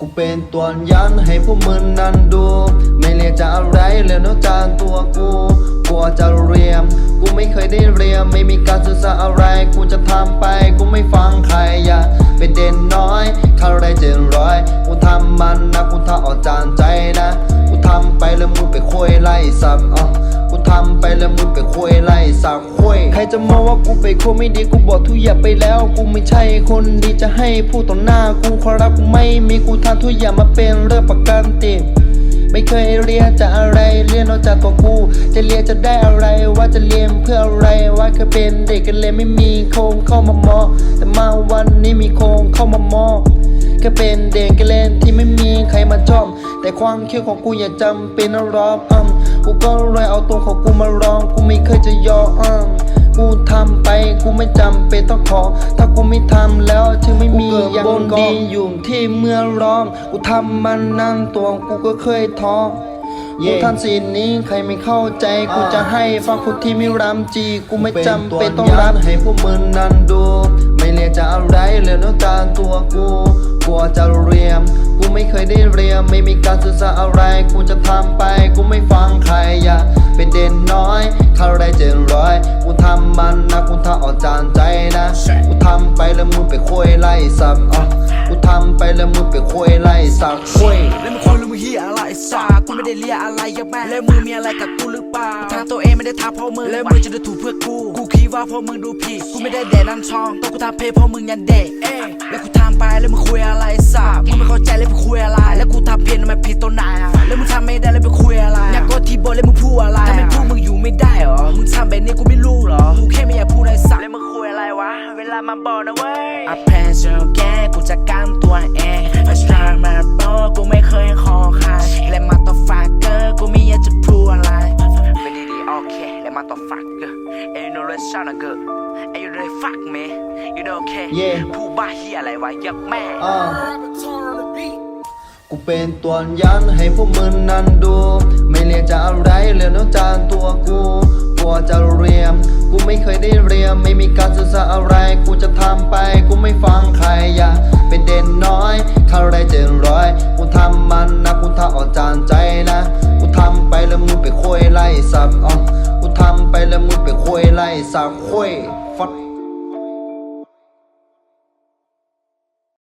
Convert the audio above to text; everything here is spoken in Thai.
กูเป็นตัวยันให้พวกมึงนั้นดู ไม่เรียกจะอะไรเลยนอกจากตัวกูกลัวจะเรียม กูไม่เคยได้เรียนไม่มีการศึกษาอะไร กูจะทำไป กูไม่ฟังใครอย่าเป็นเด่นน้อยข้าได้เจ็ดร้อย กูทำมันนะ กูทำออกจานใจนะ กูทำไปแล้วมึงไปคุยไล่สับอะกูทำ แล้วมึงไปคุยไล่สับคุยใครจะมองว่ากูเป็นคนไม่ดีกูบอกทุกอย่าไปแล้ว กูไม่ใช่คนดีจะให้พูดต่อหน้ากูขอรับกูไม่มีกูทำทุกอย่างมาเป็นเรื่องประกันติไม่เคยเรียนจะอะไรเรียนนอกจากตัวกู จะเรียนจะได้อะไรว่าจะเรียนเพื่ออะไรว่าเคยเป็นเด็กกันเลยไม่มีโครงเข้ามามอ แต่มาวันนี้มีโครงเข้ามามอแค่เป็นเด็กกันเล่นที่ไม่มีใครมาชอบแต่ความคิดของกูอย่าจำเป็นรอบอืม กูก็เลยเอาตัวของกูมาลอง กูไม่เคยจะยอมอืมกูทำไปกูไม่จำเป็นต้องขอ ถ้ากูไม่ทำแล้วถึงไม่มีอย่างดีอยู่ที่เมื่อร้อง กูทำมันนั่งตัวกูก็เคยท้อกูทำสิ่งนี้ใครไม่เข้าใจกูจะให้ฟังคนที่ไม่รำจี กูไม่จำเป็นต้องรับให้พวกมึงนั้นดู ไม่เรียกจะอะไรเลยนอกจากตัวกู กลัวจะเรียม กูไม่เคยได้เรียม ไม่มีการศึกษาอะไร กูจะทำไป กูไม่ฟังใครอย่าเป็นเด่นน้อยข้าไรเจนร้อย กูทำมันนะ กูทำออกจานใจนะ กูทำไปแล้วมึงไปคุยไล่ซ้ำอะกูทำไปแล้วมึงไปคุยไล่ซ้ำคุย เฮียอะไรสากูไม่ได้เลียอะไรยับแม่แล้วมึงมีอะไรกับกูหรือเปล่าทางตัวเองไม่ได้ทำเพราะมึงแล้วมึงจะดูถูกเพื่อกู กูคิดว่าเพราะมึงดูผิดกูไม่ได้แดกน้ำทองตัวกูทำเพลงเพราะมึงยันเด็กเอ้แล้วกูทำไปแล้วมึงคุยอะไรสามึงไม่เข้าใจแล้วมึงคุยอะไรแล้วกู ม่ได้เหรอมึงทำแบบนี้กูไม่รู้เหรอ กูแค่ไม่อยากพูดอะไรสักแล้วมึงคุยอะไรวะ เวลามาบอกนะเว้ย I plan to get กูจะกันตัวเอง First time มาบอกกูไม่เคยขอใครและมาต่อฝากเกอร์กูไม่อยากจะพูดอะไรไม่ดีดีโอเคและมาต่อฝากเกอร์ Ain't no rest on a good Ain't you really fuck me You know okay Yeah ผู้บ้าเฮียอะไรวะยักแม่อ่ากูเป็นตัวยันให้พวกมึงนั้นดู ไม่เรียกจะอะไรเลยนอกจากตัว ยได้เรียนไม่มีการศึกษาอะไร กูจะทำไป กูไม่ฟังใครอย่าเป็นเด่นน้อยข้าไรเจนร้อย กูทำมันนะ กูทำออกจานใจนะ กูทำไปแล้วมึงไปคุยไล่สับอ๋อกูทำไปแล้วมึงไปคุยไล่สับคุยฟัด